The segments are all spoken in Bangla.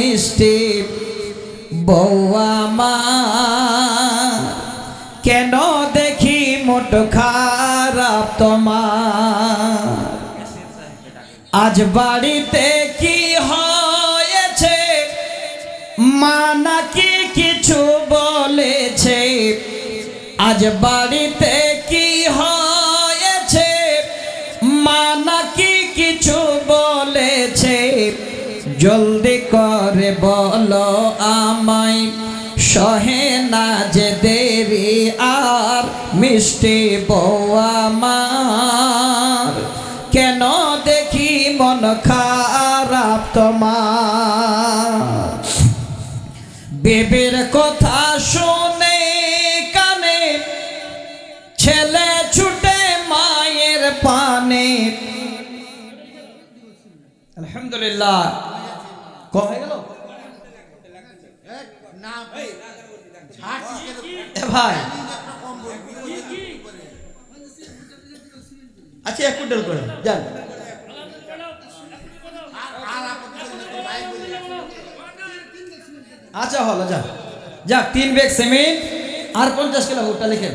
মিষ্টি বৌয়ামার কেন দেখি মোট খারাপ তোমার? আজ বাড়িতে কি হয়েছে? মা নাকি কিছু বলেছে? আজ বাড়িতে কি হয়েছে? মা নাকি কিছু বলেছে? জলদি করে বলো আমায়, সহে না যে দেরি আর মিষ্টি বউ আমার। কেন দেখি মন খারাপ তোমার? বেবের কথা শুনে কানে, ছেলে ছুটে মায়ের পানে। আলহামদুলিল্লাহ। ভাই। আচ্ছা এক কুইন্টাল করে, যান। আচ্ছা হলো যা যাক, তিন ব্যাগ সিমেন্ট আর পঞ্চাশ কিলো ভুট্টা লিখেন।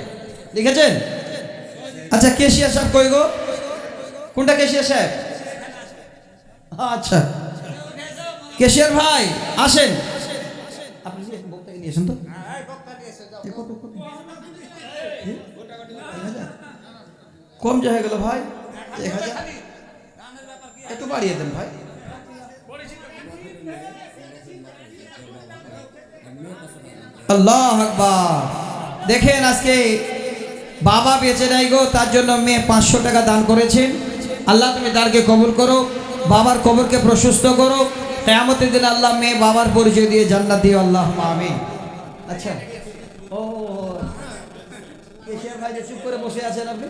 লিখেছেন? আচ্ছা কেশিয়া সাহেব কই গো? কোনটা কেশিয়া সাহেব? আচ্ছা। কেশিয়ার ভাই আসেন আপনি বক্তাকে নিয়ে আসেন তো এ কত, কত? এ? এক হাজার? কম যে হয়ে গেল ভাই এক হাজার একটু বাড়িয়ে দেন ভাই আল্লাহ আকবার দেখেন আজকে বাবা বেঁচে নাই গো তার জন্য মেয়ে পাঁচশো টাকা দান করেছেন আল্লাহ তুমি তারকে কবুল করো বাবার কবরকে প্রশস্ত করো কেয়ামতের দিন আল্লাহ মেয়ে বাবার পরিচয় দিয়ে জান্নাত দিয়ে আল্লাহ আমি আচ্ছা। ও কেশিয়ার ভাই যে চুপ করে বসে আছেন আপনি?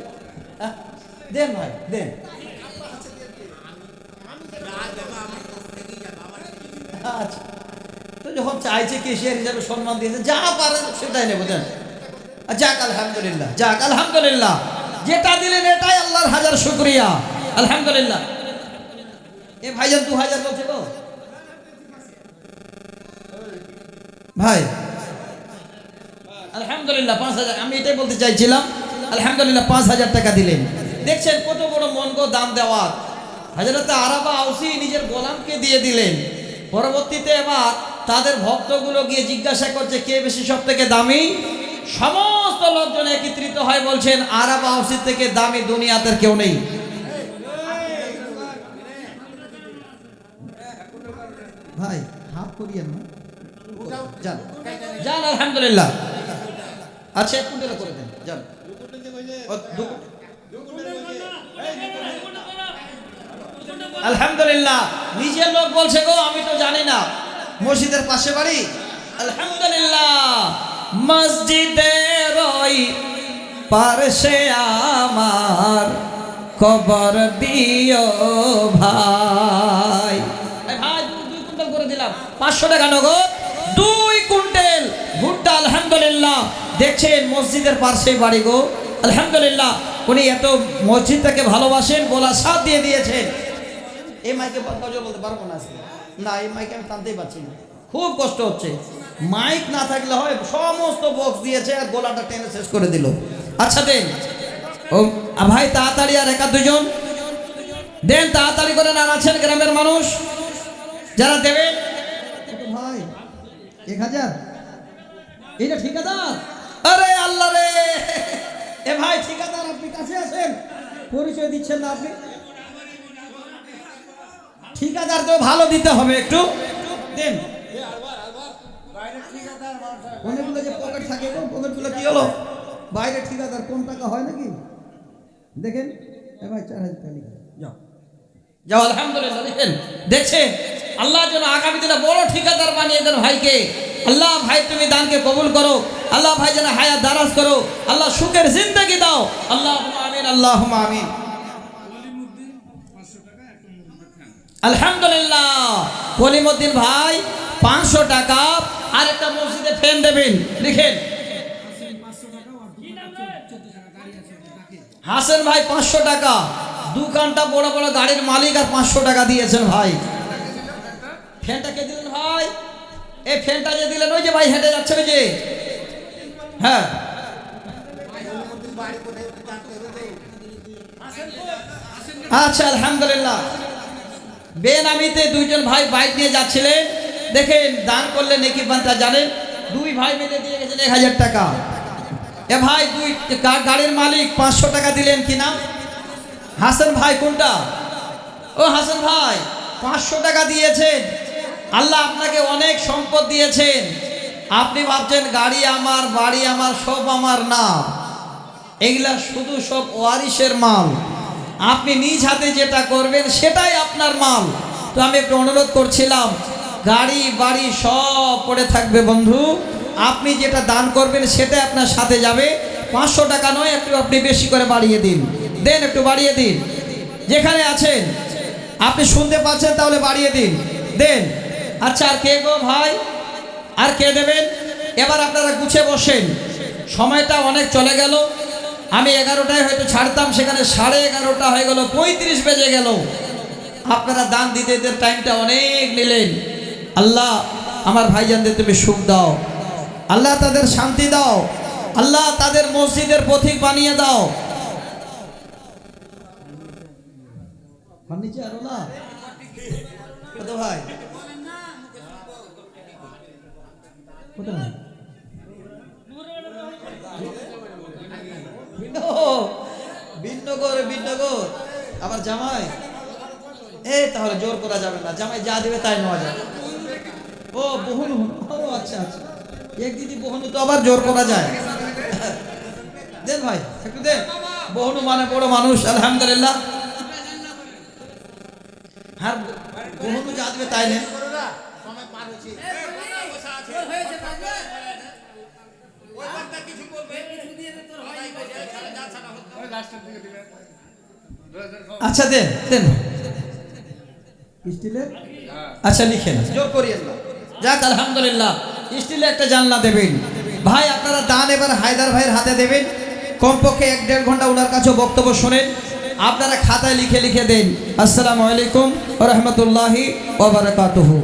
আহ, দেন ভাই দেন। আচ্ছা। তো যখন চাইছে কেশিয়ার হিসাবে সম্মান দিয়েছে যা পারে সেটাই নেব দেন। যাক আলহামদুলিল্লাহ যাক আলহামদুলিল্লাহ। যেটা দিলেন এটাই আল্লাহর হাজার শুক্রিয়া। আলহামদুলিল্লাহ। এ ভাইজান দু হাজার বলছে তো? ভাই। আলহামদুলিল্লাহ পাঁচ হাজার আমি এটাই বলতে চাইছিলাম আলহামদুলিল্লাহ পাঁচ হাজার টাকা দিলেন। দেখছেন কত বড় মন গো দাম দেওয়ার। হাজারতে আরাবা আউসি নিজের গোলামকে দিয়ে দিলেন। পরবর্তীতে এবার তাদের ভক্তগুলো গিয়ে জিজ্ঞাসা করছে কে বেশি সব থেকে দামি? সমস্ত লোকজন একত্রিত হয় বলছেন আরাবা আউসির থেকে দামি দুনিয়াতে কেউ নেই। ভাই হাফ করিয়েন না। যান। আলহামদুলিল্লাহ। আচ্ছা এক কুইন্টাল করে দেন। যান। আলহামদুলিল্লাহ। নিজের লোক বলছে গো, আমি তো জানি না। মসজিদের পাশে বাড়ি? আলহামদুলিল্লাহ। মসজিদের ওই পার্শ্বে আমার কবর দিও ভাই। ভাই দুই কুইন্টাল করে দিলাম। পাঁচশো টাকা নগদ দুই কুইন্টাল ভুট্টা, আলহামদুলিল্লাহ। দেখছেন মসজিদের পার্শ্বে বাড়ি গো। আলহামদুলিল্লাহ। উনি এত মসজিদটাকে ভালোবাসেন বলা সাথ দিয়ে দিয়েছেন। এই মাইকে বলতে পারব না না, এই মাইকে আমি টানতেই পারছি না। খুব কষ্ট হচ্ছে। মাইক না থাকলে হয়, সমস্ত বক্স দিয়েছে আর গোলাটা টেনে শেষ করে দিল। আচ্ছা দেন। ও ভাই, তাড়াতাড়ি আর একা দুজন। দেন, তাড়াতাড়ি করে না আছেন গ্রামের মানুষ? যারা দেবেন? এক হাজার? এইটা ঠিকাদার আরে আল্লাহ রে! এ ভাই ঠিকাদার আপনি কাছে আছেন? পরিচয় দিচ্ছেন না আপনি? ঠিকাদার তো ভালো দিতে হবে একটু। দেন। অনেকগুলো যে পকেট থাকে পকেটগুলো কি হলো? বাইরে ঠিকাদার কোন টাকা হয় নাকি? দেখেন এ ভাই চার হাজার টাকা যাও। যাও আলহামদুলিল্লাহ দেখেন। দেখছেন? আল্লাহ যেন আগামী দিনে বড় ঠিকাদার দেন ভাইকে, আল্লাহ ভাই তুমি দানকে কবুল করো, আল্লাহ ভাই যেন হায়া দারাজ করো, আল্লাহ সুখের জিন্দগি দাও। আল্লাহ আমিন আল্লাহ আমিন। আলহামদুলিল্লাহ, কলিমুদ্দিন ভাই, পাঁচশো টাকা আর একটা মসজিদে ফ্যান দেবেন, লিখেন। হাসেন ভাই পাঁচশো টাকা, দোকানটা বড় বড় গাড়ির মালিক আর পাঁচশো টাকা দিয়েছেন ভাই। ফ্যানটা কে দিলেন ভাই? এই ফ্যানটা যে দিলেন, ওই যে ভাই হেঁটে যাচ্ছে ওই যে। হ্যাঁ। আচ্ছা আলহামদুলিল্লাহ। বেনামিতে দুইজন ভাই বাইক নিয়ে যাচ্ছিলেন। দেখেন, দান করলেন নাকি বান্তা জানেন দুই ভাই মিলে দিয়ে গেছেন এক হাজার টাকা। এ ভাই, দুই গাড়ির মালিক পাঁচশো টাকা দিলেন কি নাম হাসান ভাই কোনটা? ও হাসান ভাই, পাঁচশো টাকা দিয়েছেন। আল্লাহ আপনাকে অনেক সম্পদ দিয়েছেন। আপনি ভাবছেন, গাড়ি আমার, বাড়ি আমার, সব আমার। না। এগুলা শুধু সব ওয়ারিসের মাল। আপনি নিজ হাতে যেটা করবেন, সেটাই আপনার মাল। তো আমি একটু অনুরোধ করছিলাম, গাড়ি, বাড়ি সব পড়ে থাকবে বন্ধু। আপনি যেটা দান করবেন, সেটাই আপনার সাথে যাবে। পাঁচশো টাকা নয়, একটু আপনি বেশি করে বাড়িয়ে দিন। দেন একটু বাড়িয়ে দিন। যেখানে আছেন, আপনি শুনতে পাচ্ছেন, তাহলে বাড়িয়ে দিন। দেন। আচ্ছা আর কে গো ভাই? আর কে দেবেন? এবার আপনারা গুছে বসেন। সময়টা অনেক চলে গেল। আমি এগারোটায় হয়তো ছাড়তাম, সেখানে সাড়ে এগারোটা হয়ে গেল, পঁয়ত্রিশ বেজে গেল। আপনারা দান দিতে টাইমটা অনেক নিলেন। আল্লাহ, আমার ভাইজানদের তুমি সুখ দাও। আল্লাহ তাদের শান্তি দাও। আল্লাহ তাদের মসজিদের পথিক বানিয়ে দাও। কত ভাই? কোথায়? আবার জামাই? এই তাহলে জোর করা যাবে না। জামাই যা দেবে তাই নেওয়া যাবে। ও, বহুনু ও আচ্ছা আচ্ছা। এক দিদি বহুনু তো আবার জোর করা যায়। দেন ভাই, একটু দেন। বহুনু মানে বড় মানুষ, আলহামদুলিল্লাহ। হ্যাঁ বহুনু যা দেবে তাই নেন। আচ্ছা দেন দেন। স্টিলের আচ্ছা লিখেন। জোর করিয়েন না। যাক আলহামদুলিল্লাহ। স্টিলে একটা জানলা দেবেন। ভাই আপনারা দান এবার হায়দার ভাইয়ের হাতে দেবেন। কমপক্ষে এক দেড় ঘণ্টা ওনার কাছেও বক্তব্য শোনেন। আপনারা খাতায় লিখে লিখে দেন। আসসালামু আলাইকুম রহমতুল্লাহি ওবরাকাতুহু